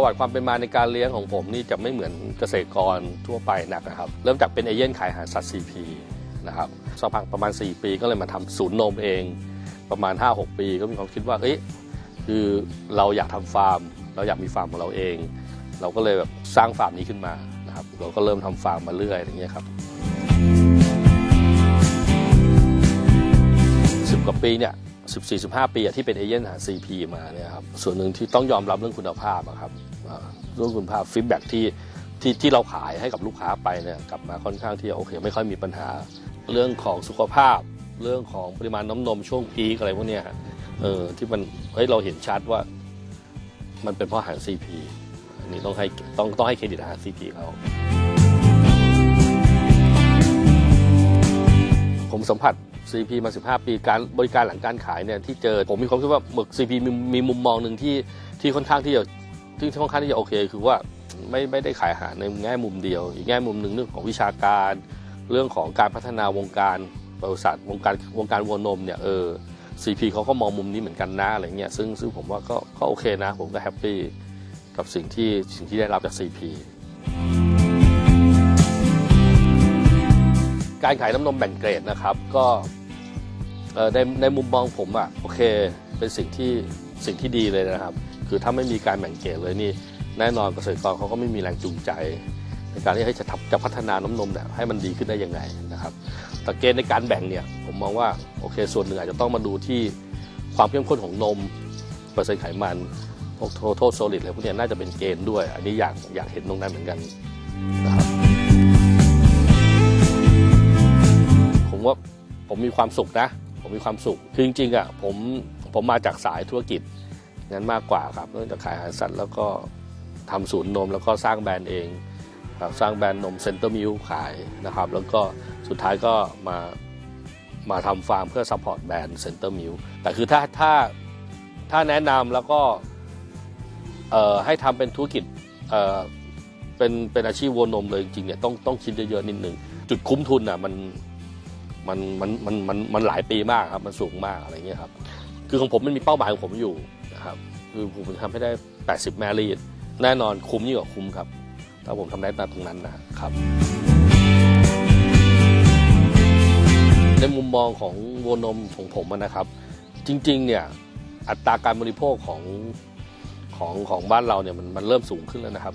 ประวัติความเป็นมาในการเลี้ยงของผมนี่จะไม่เหมือนเกษตรกรทั่วไปนักนะครับ เริ่มจากเป็นเอเย่นขายอาหารสัตว์ CP นะครับสักพักประมาณ 4 ปีก็เลยมาทำศูนย์นมเอง ประมาณ 5-6 ปีก็มีความคิดว่าเฮ้ยคือเราอยากทำฟาร์ม เราอยากมีฟาร์มของเราเอง เราก็เลยแบบสร้างฟาร์มนี้ขึ้นมานะครับเราก็เริ่มทำฟาร์มมาเรื่อยอย่างเงี้ยครับสิบกว่าปีเนี่ย สิบสี่สิบห้าปีที่เป็นเอเย่นหา CP มาเนี่ยครับส่วนหนึ่งที่ต้องยอมรับเรื่องคุณภาพครับเรื่องคุณภาพฟีดแบ็ที่ที่ที่เราขายให้กับลูกค้าไปเนี่ยกลับมาค่อนข้างที่โอเค ไม่ค่อยมีปัญหา เรื่องของสุขภาพ เรื่องของปริมาณน้ำนมช่วงพีคอะไรพวกเนี้ยเออที่มันเฮ้ยเราเห็นชัดว่า มันเป็นเพราะอาหาร CP อันนี้ต้องให้ต้องต้องให้เครดิตอาหาร CP เขาผมสัมผัส CP มา 15 ปีการบริการหลังการขายเนี่ยที่เจอผมมีความคิดว่าหมึก CP มีมีมุมมองหนึ่งที่ที่ค่อนข้างที่จะที่ค่อนข้างที่จะโอเค คือว่าไม่ไม่ได้ขายอาหารในแง่มุมเดียว อีกแง่มุมหนึ่งเรื่องของวิชาการ เรื่องของการพัฒนาวงการบริษัทวงการวงการวัวนมเนี่ยเออ CP เขาก็มองมุมนี้เหมือนกันนะอะไรเงี้ยซึ่งซึ่งผมว่าก็ก็โอเคนะ ผมก็แฮปปี้กับสิ่งที่สิ่งที่ได้รับจาก CP การขายน้ำนมแบ่งเกรดนะครับ ก็ ในในมุมมองผมอะโอเคเป็นสิ่งที่สิ่งที่ดีเลยนะครับ คือถ้าไม่มีการแบ่งเกรดเลยนี่แน่นอนเกษตรกรเขาก็ไม่มีแรงจูงใจ ในการที่จะทำจะพัฒนาน้ำนมเนี่ยให้มันดีขึ้นได้ยังไงนะครับแต่เกณฑ์ในการแบ่งเนี่ยผมมองว่าโอเคส่วนหนึ่งอาจจะต้องมาดูที่ความเข้มข้นของนมเปอร์เซ็นต์ไขมันพวกโทโทโซลิดอะไรพวกนี้น่าจะเป็นเกณฑ์ด้วย อันนี้อยากอยากเห็นตรงนั้นเหมือนกันนะครับผมว่าผมมีความสุขนะ ผมมีความสุข คือจริงๆอะผมผมมาจากสายธุรกิจงั้นมากกว่าครับเรื่องจากขายอาหารสัตว์แล้วก็ทำศูนย์นม แล้วก็สร้างแบรนด์เองครับสร้างแบรนด์นมเซ็นเตอร์มิลขายนะครับ แล้วก็สุดท้ายก็มามาทำฟาร์มเพื่อซัพพอร์ตแบรนด์เซ็นเตอร์มิลแต่คือถ้าถ้าถ้าแนะนำแล้วก็เอ่อให้ทำเป็นธุรกิจเอ่อเป็นเป็นอาชีพวัวนมเลยจริงๆเนี่ยต้องต้องคิดเยอะๆนิดนึง จุดคุ้มทุนอะมัน มันมันมันมันมันหลายปีมากครับ มันสูงมากอะไรเงี้ยครับ คือของผมมันมีเป้าหมายของผมอยู่นะครับ คือผมจะทำให้ได้ 80 แมรี่แน่นอนคุ้มยิ่งกว่าคุ้มครับ ถ้าผมทำได้ตรงนั้นนะครับ ในมุมมองของวัวนมของผมนะครับ จริง ๆ เนี่ยอัตราการบริโภคของของของบ้านเราเนี่ยมันมันเริ่มสูงขึ้นแล้วนะครับ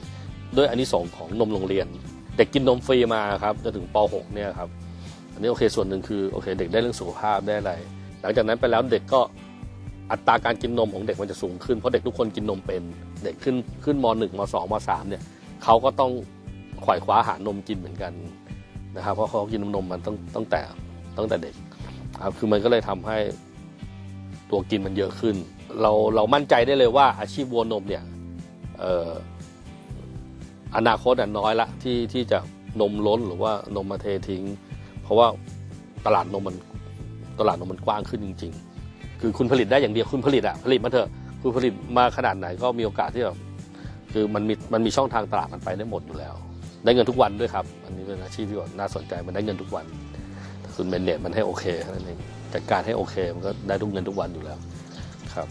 ด้วยอันนี้สองของนมโรงเรียน เด็กกินนมฟรีมาครับจนถึงป .6 เนี่ยครับ นี้โอเคส่วนหนึ่งคือโอเค เด็กได้เรื่องสุขภาพได้อะไร หลังจากนั้นไปแล้วเด็กก็อัตราการกินนมของเด็กมันจะสูงขึ้นเพราะเด็กทุกคนกินนมเป็นเด็กขึ้นขึ้นม .1 ม .2 ม .3 เนี่ยเขาก็ต้องขวายคว้าหานมกินเหมือนกันนะครับเพราะเขากินนมมันตั้งตั้งแต่ตั้งแต่เด็กครับคือมันก็เลยทำให้ตัวกินมันเยอะขึ้น เราเรามั่นใจได้เลยว่าอาชีพวัวนมเนี่ยเอ่ออนาคตน้อยละที่ที่จะนมล้นหรือว่านมมาเททิ้ง เพราะว่าตลาดนมมันตลาดนมมันกว้างขึ้นจริง ๆ คือคุณผลิตได้อย่างเดียวคุณผลิตอะผลิตมาเถอะคุณผลิตมาขนาดไหนก็มีโอกาสที่แบบคือมันมีมันมีช่องทางตลาดมันไปได้หมดอยู่แล้ว ได้เงินทุกวันด้วยครับ อันนี้เป็นอาชีพที่น่าสนใจมันได้เงินทุกวันคุณเมนเนจมันให้โอเคนั้นเองจัดการให้โอเค มันก็ได้ทุกเงินทุกวันอยู่แล้วครับ